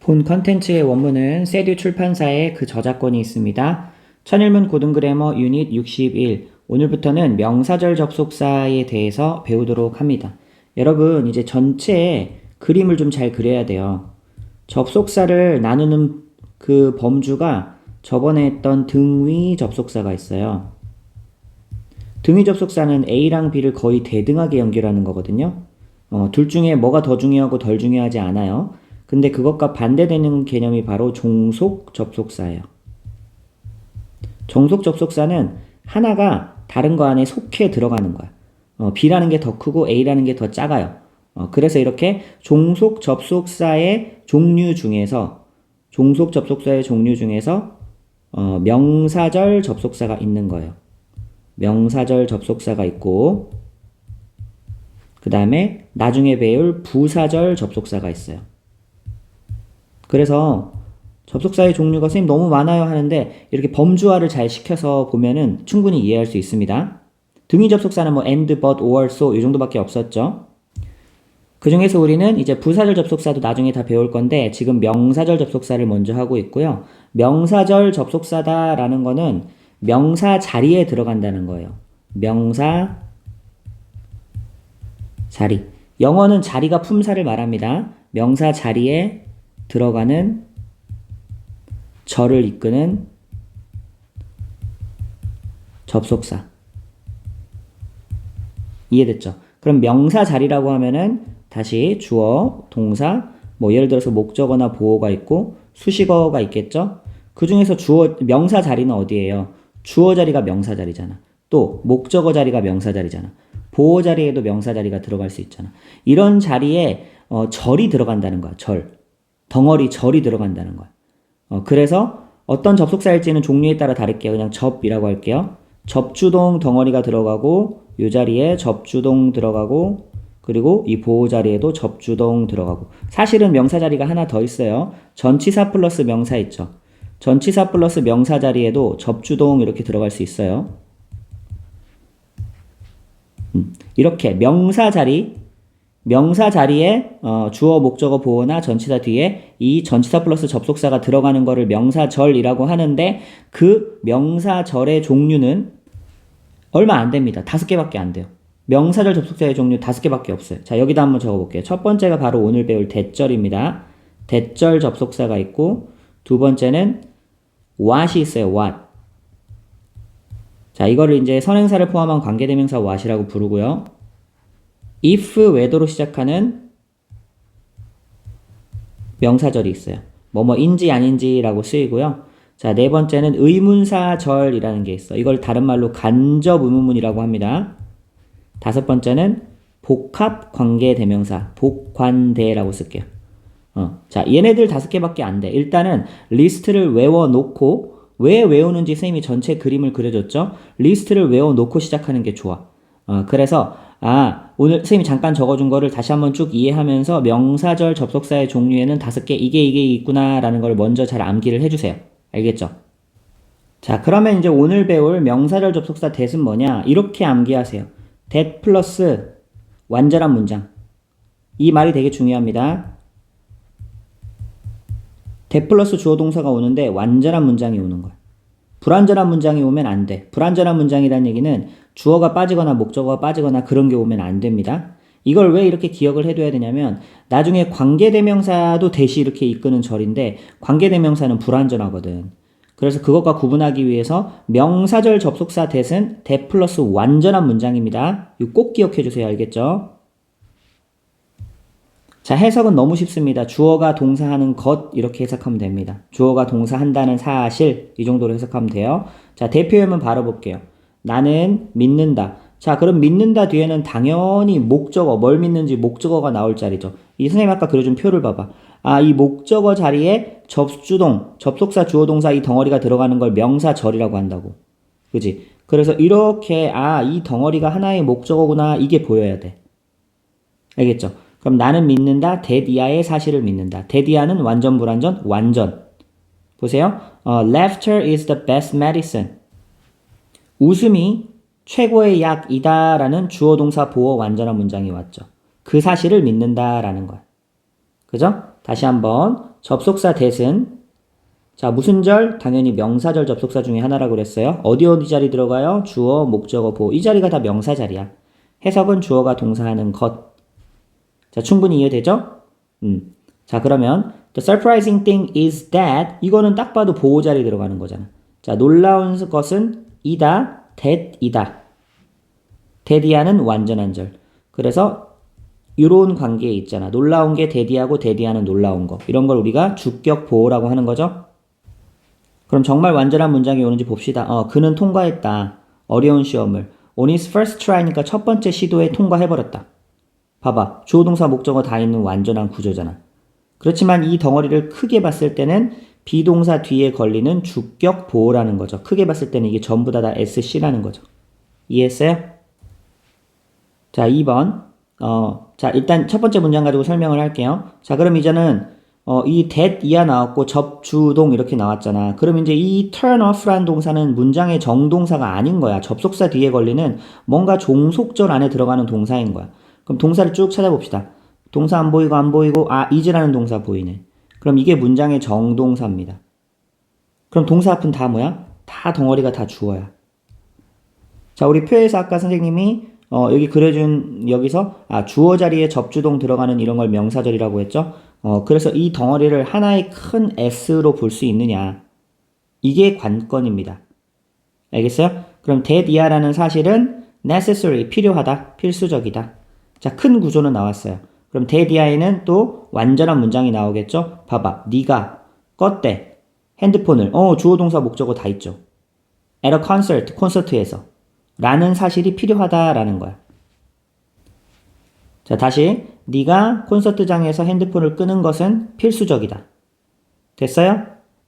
본 컨텐츠의 원문은 세듀 출판사의 그 저작권이 있습니다. 천일문 고등그래머 유닛 61. 오늘부터는 명사절 접속사에 대해서 배우도록 합니다. 여러분, 이제 전체 그림을 좀 잘 그려야 돼요. 접속사를 나누는 그 범주가 저번에 했던 등위 접속사가 있어요. 등위 접속사는 A랑 B를 거의 대등하게 연결하는 거거든요. 어, 둘 중에 뭐가 더 중요하고 덜 중요하지 않아요. 근데 그것과 반대되는 개념이 바로 종속 접속사예요. 종속 접속사는 하나가 다른 거 안에 속해 들어가는 거야. 어, B라는 게 더 크고 A라는 게 더 작아요. 어, 그래서 이렇게 종속 접속사의 종류 중에서 종속 접속사의 종류 중에서 어, 명사절 접속사가 있는 거예요. 명사절 접속사가 있고 그 다음에 나중에 배울 부사절 접속사가 있어요. 그래서 접속사의 종류가 선생님 너무 많아요 하는데 이렇게 범주화를 잘 시켜서 보면은 충분히 이해할 수 있습니다. 등위 접속사는 뭐 and, but, or, so 이 정도밖에 없었죠. 그 중에서 우리는 이제 부사절 접속사도 나중에 다 배울 건데 지금 명사절 접속사를 먼저 하고 있고요. 명사절 접속사다라는 거는 명사 자리에 들어간다는 거예요. 명사 자리. 영어는 자리가 품사를 말합니다. 명사 자리에 들어가는 절을 이끄는 접속사. 이해됐죠? 그럼 명사 자리라고 하면은 다시 주어, 동사, 뭐 예를 들어서 목적어나 보어가 있고 수식어가 있겠죠? 그 중에서 주어, 명사 자리는 어디예요? 주어 자리가 명사 자리잖아. 또 목적어 자리가 명사 자리잖아. 보어 자리에도 명사 자리가 들어갈 수 있잖아. 이런 자리에 어, 절이 들어간다는 거야. 절. 덩어리 절이 들어간다는 거야. 어, 그래서 어떤 접속사일지는 종류에 따라 다를게요. 그냥 접이라고 할게요. 접주동 덩어리가 들어가고 이 자리에 접주동 들어가고 그리고 이 보호 자리에도 접주동 들어가고 사실은 명사 자리가 하나 더 있어요. 전치사 플러스 명사 있죠. 전치사 플러스 명사 자리에도 접주동 이렇게 들어갈 수 있어요. 음, 이렇게 명사 자리 명사 자리에 어, 주어 목적어 보어나 전치사 뒤에 이 전치사 플러스 접속사가 들어가는 거를 명사절이라고 하는데 그 명사절의 종류는 얼마 안 됩니다. 다섯 개밖에 안 돼요. 명사절 접속사의 종류 다섯 개밖에 없어요. 자, 여기다 한번 적어볼게요. 첫 번째가 바로 오늘 배울 대절입니다. 대절 접속사가 있고 두 번째는 what이 있어요. what. 자, 이거를 이제 선행사를 포함한 관계대명사 what이라고 부르고요. If 외도로 시작하는 명사절이 있어요. 뭐뭐인지 아닌지라고 쓰이고요. 자, 네 번째는 의문사절이라는 게 있어. 이걸 다른 말로 간접 의문문이라고 합니다. 다섯 번째는 복합 관계 대명사, 복관대라고 쓸게요. 어, 자, 얘네들 다섯 개밖에 안 돼. 일단은 리스트를 외워 놓고 왜 외우는지 선생님이 전체 그림을 그려줬죠. 리스트를 외워 놓고 시작하는 게 좋아. 어, 그래서 아, 오늘 선생님이 잠깐 적어준 거를 다시 한번 쭉 이해하면서 명사절 접속사의 종류에는 다섯 개 이게 이게 있구나라는 걸 먼저 잘 암기를 해주세요. 알겠죠? 자, 그러면 이제 오늘 배울 명사절 접속사 대은 뭐냐? 이렇게 암기하세요. that 플러스 완전한 문장. 이 말이 되게 중요합니다. that 플러스 주어 동사가 오는데 완전한 문장이 오는 거야. 불완전한 문장이 오면 안 돼. 불완전한 문장이라는 얘기는 주어가 빠지거나 목적어가 빠지거나 그런 게 오면 안 됩니다. 이걸 왜 이렇게 기억을 해둬야 되냐면 나중에 관계대명사도 대시 이렇게 이끄는 절인데 관계대명사는 불완전하거든. 그래서 그것과 구분하기 위해서 명사절 접속사 대은 대 플러스 완전한 문장입니다. 이거 꼭 기억해 주세요. 알겠죠? 자, 해석은 너무 쉽습니다. 주어가 동사하는 것 이렇게 해석하면 됩니다. 주어가 동사한다는 사실 이 정도로 해석하면 돼요. 자, 대표형은 바로 볼게요. 나는 믿는다. 자, 그럼 믿는다 뒤에는 당연히 목적어, 뭘 믿는지 목적어가 나올 자리죠. 이 선생님 아까 그려준 표를 봐봐. 아, 이 목적어 자리에 접주동, 접속사 주어 동사 이 덩어리가 들어가는 걸 명사절이라고 한다고. 그지? 그래서 이렇게 아, 이 덩어리가 하나의 목적어구나 이게 보여야 돼. 알겠죠? 그럼 나는 믿는다. 데디아의 사실을 믿는다. 데디아는 완전 불완전 완전. 보세요. 어, laughter is the best medicine. 웃음이 최고의 약이다라는 주어 동사 보어 완전한 문장이 왔죠. 그 사실을 믿는다라는 거야. 그죠? 다시 한번 접속사 that은 자, 무슨 절? 당연히 명사절 접속사 중에 하나라고 그랬어요. 어디 어디 자리 들어가요? 주어, 목적어, 보호. 이 자리가 다 명사 자리야. 해석은 주어가 동사하는 것. 자, 충분히 이해되죠? 음. 자, 그러면 the surprising thing is that 이거는 딱 봐도 보호 자리 들어가는 거잖아. 자, 놀라운 것은 이다, that이다. that이하는 완전한 절. 그래서 이런 관계에 있잖아. 놀라운 게 that이하고 that이하는 놀라운 거. 이런 걸 우리가 주격 보호라고 하는 거죠. 그럼 정말 완전한 문장이 오는지 봅시다. 어, 그는 통과했다. 어려운 시험을. On his first try니까 첫 번째 시도에 통과해버렸다. 봐봐. 주어 동사 목적어 다 있는 완전한 구조잖아. 그렇지만 이 덩어리를 크게 봤을 때는 비동사 뒤에 걸리는 주격 보호라는 거죠. 크게 봤을 때는 이게 전부 다 다 SC라는 거죠. 이해했어요? 자, 2번. 어, 자, 일단 첫 번째 문장 가지고 설명을 할게요. 자, 그럼 이제는 어, 이 that 이하 나왔고 접주동 이렇게 나왔잖아. 그럼 이제 이 turn off라는 동사는 문장의 정동사가 아닌 거야. 접속사 뒤에 걸리는 뭔가 종속절 안에 들어가는 동사인 거야. 그럼 동사를 쭉 찾아봅시다. 동사 안 보이고 안 보이고 아 is라는 동사 보이네. 그럼 이게 문장의 정동사입니다. 그럼 동사 앞은 다 뭐야? 다 덩어리가 다 주어야. 자, 우리 표에서 아까 선생님이 어, 여기 그려준 여기서 아, 주어 자리에 접주동 들어가는 이런 걸 명사절이라고 했죠. 어, 그래서 이 덩어리를 하나의 큰 S로 볼 수 있느냐. 이게 관건입니다. 알겠어요? 그럼 대디아라는 사실은 necessary, 필요하다, 필수적이다. 자, 큰 구조는 나왔어요. 그럼 대디아에는 또 완전한 문장이 나오겠죠? 봐봐. 네가 껐대. 핸드폰을. 어, 주어 동사 목적어 다 있죠. at a concert, 콘서트에서. 라는 사실이 필요하다라는 거야. 자, 다시 네가 콘서트장에서 핸드폰을 끄는 것은 필수적이다. 됐어요?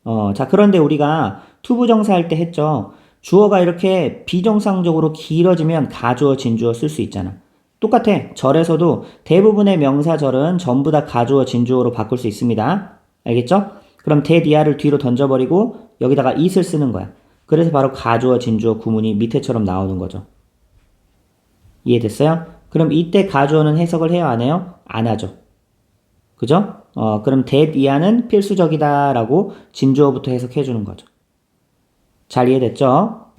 어, 자, 그런데 우리가 투부정사 할 때 했죠. 주어가 이렇게 비정상적으로 길어지면 가주어, 진주어 쓸 수 있잖아. 똑같아. 절에서도 대부분의 명사절은 전부 다 가주어, 진주어로 바꿀 수 있습니다. 알겠죠? 그럼 대디아를 뒤로 던져버리고 여기다가 it을 쓰는 거야. 그래서 바로 가주어, 진주어 구문이 밑에처럼 나오는 거죠. 이해됐어요? 그럼 이때 가주어는 해석을 안 해요? 안 하죠. 그죠? 어, 그럼 이하는 필수적이다라고 진주어부터 해석해 주는 거죠. 잘 이해됐죠?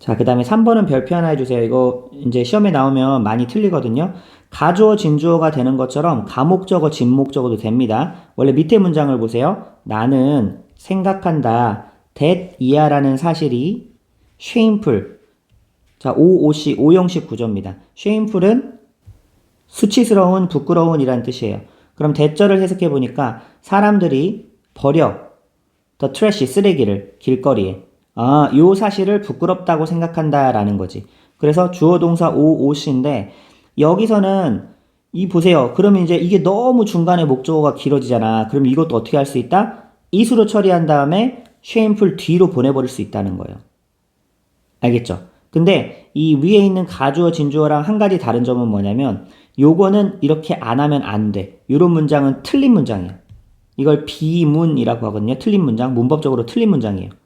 자, 그 다음에 3번은 별표 하나 해주세요. 이거 이제 시험에 나오면 많이 틀리거든요. 가주어, 진주어가 되는 것처럼 가목적어, 진목적어도 됩니다. 원래 밑에 문장을 보세요. 나는 생각한다. that 이하라는 사실이 shameful. 자, OOC, 오형식 구조입니다. shameful은 수치스러운, 부끄러운이라는 뜻이에요. 그럼 대절을 해석해 보니까 사람들이 버려 the trash 쓰레기를 길거리에 아, 요 사실을 부끄럽다고 생각한다라는 거지. 그래서 주어 동사 OOC인데 여기서는 이 보세요. 그러면 이제 이게 너무 중간에 목적어가 길어지잖아. 그럼 이것도 어떻게 할 수 있다? 이수로 처리한 다음에 shameful 뒤로 보내버릴 수 있다는 거예요. 알겠죠? 근데 이 위에 있는 가주어 진주어랑 한 가지 다른 점은 뭐냐면 요거는 이렇게 안 하면 안 돼. 요런 문장은 틀린 문장이야. 이걸 비문이라고 하거든요. 틀린 문장. 문법적으로 틀린 문장이에요.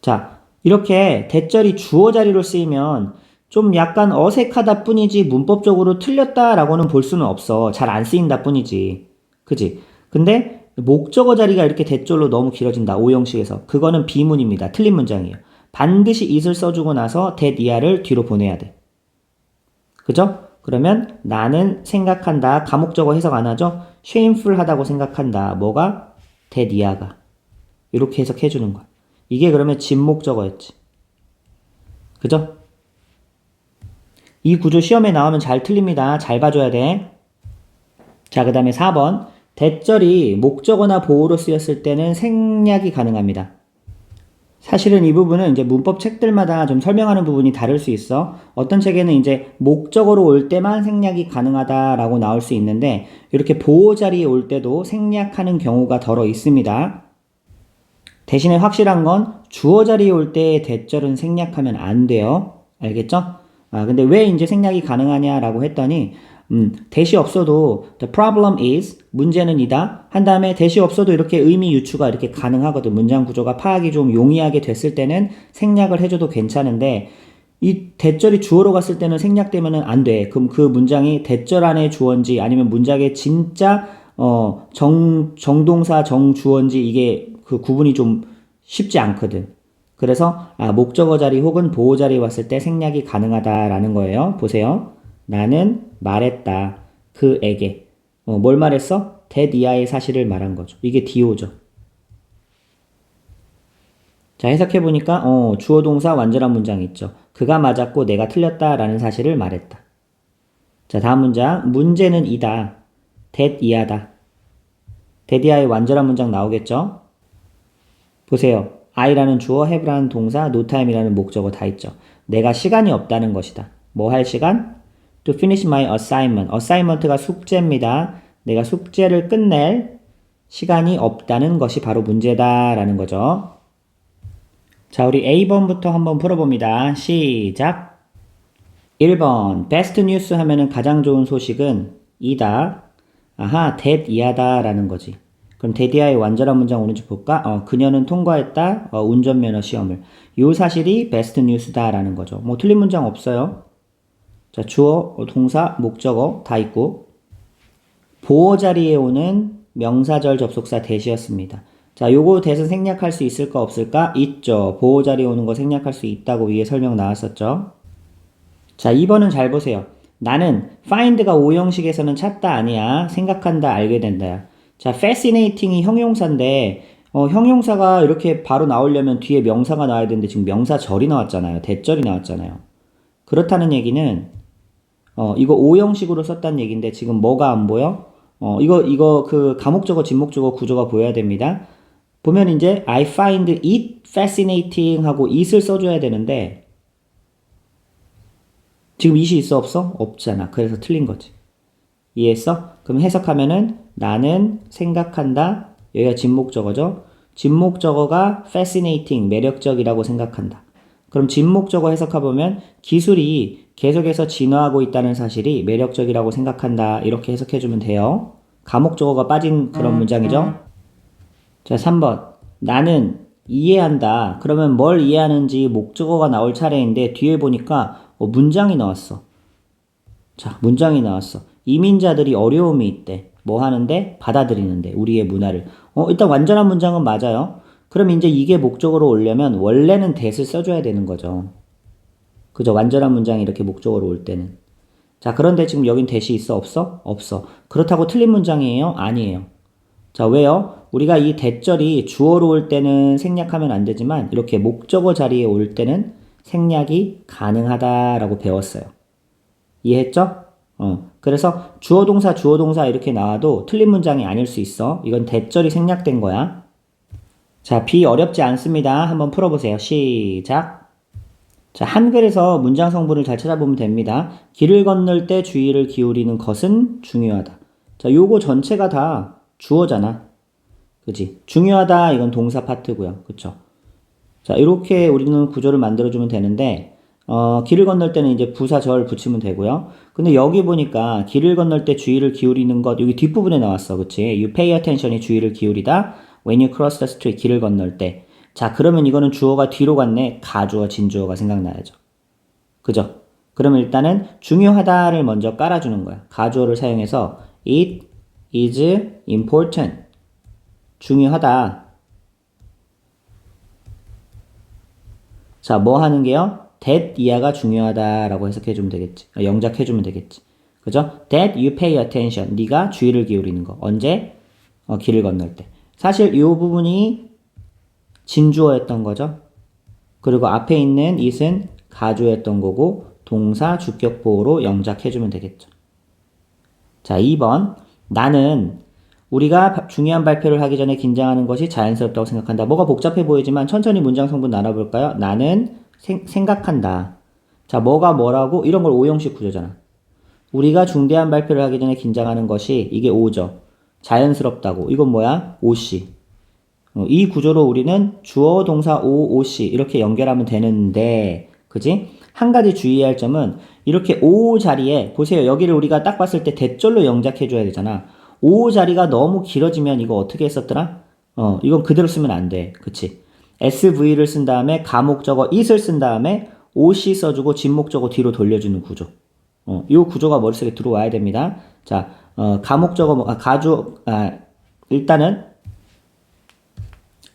자, 이렇게 대절이 주어 자리로 쓰이면 좀 약간 어색하다 뿐이지 문법적으로 틀렸다라고는 볼 수는 없어. 잘 안 쓰인다 뿐이지. 그지? 근데 목적어 자리가 이렇게 대절로 너무 길어진다. 오형식에서. 그거는 비문입니다. 틀린 문장이에요. 반드시 it을 써주고 나서 that 이하를 뒤로 보내야 돼. 그죠? 그러면 나는 생각한다. 가목적어 해석 안 하죠? shameful 하다고 생각한다. 뭐가? that 이하가. 이렇게 해석해 주는 거야. 이게 그러면 진목적어였지. 그죠? 이 구조 시험에 나오면 잘 틀립니다. 잘 봐줘야 돼. 자, 그 다음에 4번. 대절이 목적어나 보호로 쓰였을 때는 생략이 가능합니다. 사실은 이 부분은 이제 문법 책들마다 좀 설명하는 부분이 다를 수 있어. 어떤 책에는 이제 목적어로 올 때만 생략이 가능하다라고 나올 수 있는데 이렇게 보호 자리에 올 때도 생략하는 경우가 덜어 있습니다. 대신에 확실한 건 주어 자리에 올 때의 대절은 생략하면 안 돼요. 알겠죠? 아, 근데 왜 이제 생략이 가능하냐라고 했더니 음, 대시 없어도 the problem is 문제는 이다 한 다음에 대시 없어도 이렇게 의미 유추가 이렇게 가능하거든 문장 구조가 파악이 좀 용이하게 됐을 때는 생략을 해줘도 괜찮은데 이 대절이 주어로 갔을 때는 생략되면은 안 돼. 그럼 그 문장이 대절 안에 주어인지 아니면 문장의 진짜 어, 정, 정동사, 정주어인지 이게 그 구분이 좀 쉽지 않거든. 그래서 아, 목적어 자리 혹은 보호 자리에 왔을 때 생략이 가능하다라는 거예요. 보세요. 나는 말했다. 그에게. 어, 뭘 말했어? 대디아의 사실을 말한 거죠. 이게 디오죠. 자, 해석해 보니까 어, 주어 동사 완전한 문장이 있죠. 그가 맞았고 내가 틀렸다라는 사실을 말했다. 자, 다음 문장. 문제는 이다. 이하다. 대디아의 완전한 문장 나오겠죠? 보세요. I라는 주어, have라는 동사, no time이라는 목적어 다 있죠. 내가 시간이 없다는 것이다. 뭐 할 시간? To finish my assignment. assignment가 숙제입니다. 내가 숙제를 끝낼 시간이 없다는 것이 바로 문제다라는 거죠. 자, 우리 A번부터 한번 풀어봅니다. 시작. 1번. 베스트 뉴스 하면은 가장 좋은 소식은 이다. 아하, that 이하다라는 거지. 그럼 데디아의 완전한 문장 오는지 볼까? 어, 그녀는 통과했다. 어, 운전면허 시험을. 이 사실이 베스트 뉴스다라는 거죠. 뭐 틀린 문장 없어요. 자, 주어, 어, 동사, 목적어 다 있고 보호 자리에 오는 명사절 접속사 대시였습니다. 자, 요거 대신 생략할 수 있을까 없을까? 있죠. 보호 자리에 오는 거 생략할 수 있다고 위에 설명 나왔었죠. 자, 2번은 잘 보세요. 나는 find가 오형식에서는 찾다 아니야. 생각한다 알게 된다야. 자, fascinating이 형용사인데 어, 형용사가 이렇게 바로 나오려면 뒤에 명사가 나와야 되는데 지금 명사절이 나왔잖아요. 대절이 나왔잖아요. 그렇다는 얘기는 어, 이거 오형식으로 썼다는 얘기인데 지금 뭐가 안 보여? 어, 이거 이거 그 가목적어 진목적어 구조가 보여야 됩니다. 보면 이제 I find it fascinating 하고 it을 써줘야 되는데 지금 it이 있어 없어? 없잖아. 그래서 틀린 거지. 이해했어? 그럼 해석하면은 나는 생각한다. 여기가 진목적어죠. 진목적어가 fascinating 매력적이라고 생각한다. 그럼 진목적어 해석해보면 기술이 계속해서 진화하고 있다는 사실이 매력적이라고 생각한다. 이렇게 해석해주면 돼요. 가목적어가 빠진 그런 문장이죠. 자, 3번. 나는 이해한다. 그러면 뭘 이해하는지 목적어가 나올 차례인데 뒤에 보니까 어, 문장이 나왔어. 자, 문장이 나왔어. 이민자들이 어려움이 있대. 뭐 하는데? 받아들이는데. 우리의 문화를. 어, 일단 완전한 문장은 맞아요. 그럼 이제 이게 목적어로 오려면 원래는 that을 써줘야 되는 거죠. 그죠? 완전한 문장이 이렇게 목적어로 올 때는. 자, 그런데 지금 여긴 that이 있어? 없어? 없어. 그렇다고 틀린 문장이에요? 아니에요. 자, 왜요? 우리가 이 대절이 주어로 올 때는 생략하면 안 되지만 이렇게 목적어 자리에 올 때는 생략이 가능하다라고 배웠어요. 이해했죠? 어. 그래서 주어 동사 주어 동사 이렇게 나와도 틀린 문장이 아닐 수 있어. 이건 대절이 생략된 거야. 자, B 어렵지 않습니다. 한번 풀어보세요. 시작. 자, 한글에서 문장 성분을 잘 찾아보면 됩니다. 길을 건널 때 주의를 기울이는 것은 중요하다. 자, 요거 전체가 다 주어잖아. 그지? 중요하다. 이건 동사 파트고요. 그쵸? 자, 이렇게 우리는 구조를 만들어주면 되는데, 어, 길을 건널 때는 이제 부사절 붙이면 되고요. 근데 여기 보니까 길을 건널 때 주의를 기울이는 것, 여기 뒷부분에 나왔어. 그치? You pay attention이 주의를 기울이다. When you cross the street, 길을 건널 때. 자, 그러면 이거는 주어가 뒤로 갔네. 가주어, 진주어가 생각나야죠. 그죠? 그러면 일단은 중요하다를 먼저 깔아주는 거야. 가주어를 사용해서 it is important. 중요하다. 자, 뭐 하는 게요? That 이하가 중요하다라고 해석해 주면 되겠지. 어, 영작해 주면 되겠지. 그죠? that you pay attention. 네가 주의를 기울이는 거. 언제? 어, 길을 건널 때. 사실 이 부분이 진주어였던 거죠. 그리고 앞에 있는 it은 가주어였던 거고 동사 주격 보호로 영작해 주면 되겠죠. 자, 2번. 나는 우리가 바- 중요한 발표를 하기 전에 긴장하는 것이 자연스럽다고 생각한다. 뭐가 복잡해 보이지만 천천히 문장 성분 나눠볼까요? 나는 생, 생각한다. 자, 뭐가 뭐라고? 이런 걸 오형식 구조잖아. 우리가 중대한 발표를 하기 전에 긴장하는 것이 이게 오죠. 자연스럽다고. 이건 뭐야? 오씨. 어, 이 구조로 우리는 주어, 동사, 오, 오씨 이렇게 연결하면 되는데, 그지? 한 가지 주의해야 할 점은 이렇게 오 자리에 보세요. 여기를 우리가 딱 봤을 때 대절로 영작해 줘야 되잖아. 오 자리가 너무 길어지면 이거 어떻게 했었더라? 어, 이건 그대로 쓰면 안 돼. 그치? SV를 쓴 다음에 가목적어 it을 쓴 다음에 OC 써주고 진목적어 뒤로 돌려주는 구조. 어, 이 구조가 머릿속에 들어와야 됩니다. 자, 어, 가목적어, 뭐- 아, 가주, 아, 일단은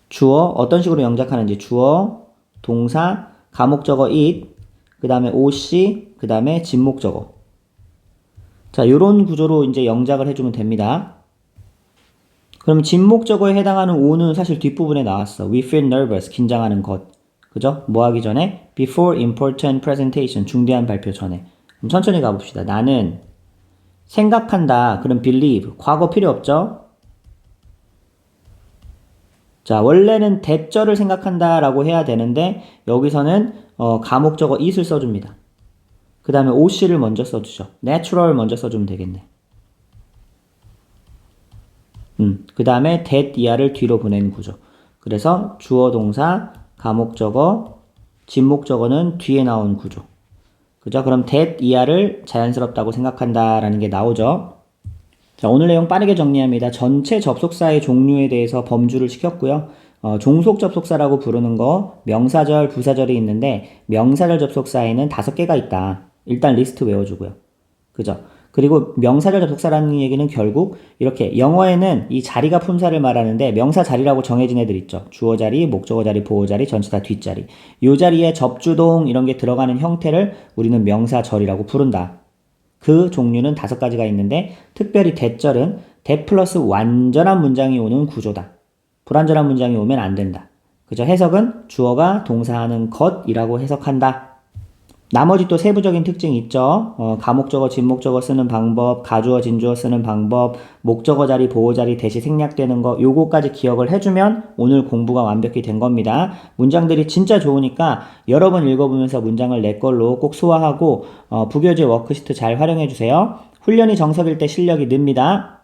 주어, 어떤 식으로 영작하는지 주어, 동사, 가목적어 it, 그 다음에 OC, 그 다음에 진목적어. 자, 요런 구조로 이제 영작을 해주면 됩니다. 그럼 진목적어에 해당하는 O는 사실 뒷부분에 나왔어. We feel nervous. 긴장하는 것. 그죠? 뭐 하기 전에? Before important presentation. 중대한 발표 전에. 그럼 천천히 가봅시다. 나는 생각한다. 그럼 believe. 과거 필요 없죠? 자, 원래는 대절을 생각한다 라고 해야 되는데 여기서는 어, 가목적어 it을 써줍니다. 그 다음에 OC를 먼저 써주죠. natural 먼저 써주면 되겠네. 음, 그 다음에 that 이하를 뒤로 보내는 구조. 그래서 주어 동사, 가목적어, 진목적어는 뒤에 나온 구조. 그죠? 그럼 that 이하를 자연스럽다고 생각한다라는 게 나오죠. 자, 오늘 내용 빠르게 정리합니다. 전체 접속사의 종류에 대해서 범주를 시켰고요. 어, 종속 접속사라고 부르는 거 명사절, 부사절이 있는데 명사절 접속사에는 다섯 개가 있다. 일단 리스트 외워주고요. 그죠? 그리고 명사절 접속사라는 얘기는 결국 이렇게 영어에는 이 자리가 품사를 말하는데 명사 자리라고 정해진 애들 있죠. 주어 자리, 목적어 자리, 보어 자리, 다 뒷자리. 요 자리에 접주동 이런 게 들어가는 형태를 우리는 명사절이라고 부른다. 그 종류는 다섯 가지가 있는데 특별히 대절은 대 플러스 완전한 문장이 오는 구조다. 불완전한 문장이 오면 안 된다. 그죠? 해석은 주어가 동사하는 것이라고 해석한다. 나머지 또 세부적인 특징이 있죠. 어, 가목적어, 진목적어 쓰는 방법, 가주어, 진주어 쓰는 방법, 목적어 자리, 보호 자리 대시 생략되는 거, 요거까지 기억을 해주면 오늘 공부가 완벽히 된 겁니다. 문장들이 진짜 좋으니까 여러 번 읽어보면서 문장을 내 걸로 꼭 소화하고 어, 부교재 워크시트 잘 활용해 주세요. 훈련이 정석일 때 실력이 늡니다.